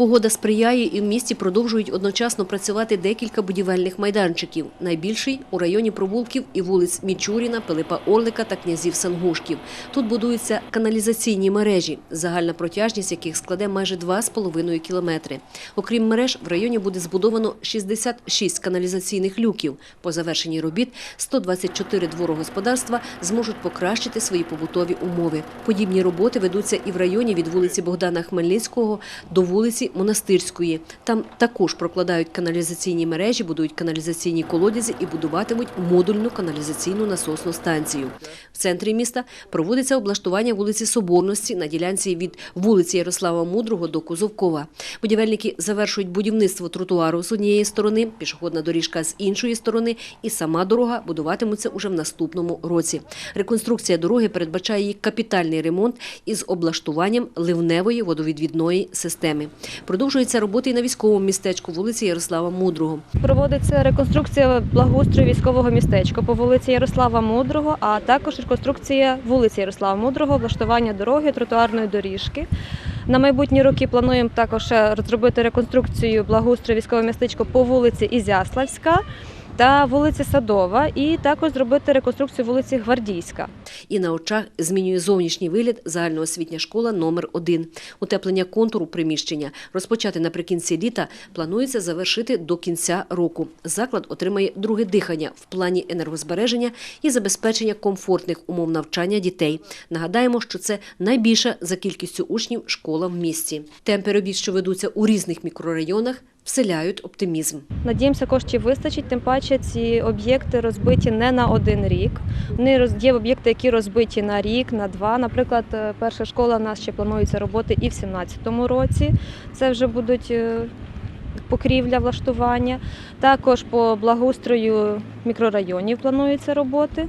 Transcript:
Погода сприяє і в місті продовжують одночасно працювати декілька будівельних майданчиків. Найбільший у районі провулків і вулиць Мічуріна, Пилипа Орлика та князів Сангушків. Тут будуються каналізаційні мережі, загальна протяжність яких складе майже 2,5 кілометри. Окрім мереж, в районі буде збудовано 66 каналізаційних люків. По завершенні робіт 124 дворогосподарства зможуть покращити свої побутові умови. Подібні роботи ведуться і в районі від вулиці Богдана Хмельницького до вулиці Монастирської. Там також прокладають каналізаційні мережі, будують каналізаційні колодязі і будуватимуть модульну каналізаційну насосну станцію. В центрі міста проводиться облаштування вулиці Соборності на ділянці від вулиці Ярослава Мудрого до Кузовкова. Будівельники завершують будівництво тротуару з однієї сторони, пішохідна доріжка з іншої сторони, і сама дорога будуватиметься уже в наступному році. Реконструкція дороги передбачає її капітальний ремонт із облаштуванням ливневої водовідвідної системи. Продовжуються роботи і на військовому містечку вулиці Ярослава Мудрого. Проводиться реконструкція благоустрою військового містечка по вулиці Ярослава Мудрого, а також реконструкція вулиці Ярослава Мудрого, облаштування дороги, тротуарної доріжки. На майбутні роки плануємо також розробити реконструкцію благоустрою військового містечка по вулиці Ізяславська та вулиці Садова, і також зробити реконструкцію вулиці Гвардійська. І на очах змінює зовнішній вигляд загальноосвітня школа номер 1 Утеплення контуру приміщення розпочати наприкінці літа планується завершити до кінця року. Заклад отримає друге дихання в плані енергозбереження і забезпечення комфортних умов навчання дітей. Нагадаємо, що це найбільша за кількістю учнів школа в місті. Темпи робіт, що ведуться у різних мікрорайонах, вселяють оптимізм. Надіємося, коштів вистачить. Тим паче ці об'єкти розбиті не на один рік. Вони є об'єкти, які розбиті на рік, на два. Наприклад, е, перша школа в нас ще планується роботи і в 2017 році. Це вже будуть е, покрівля влаштування. Також по благоустрою мікрорайонів плануються роботи.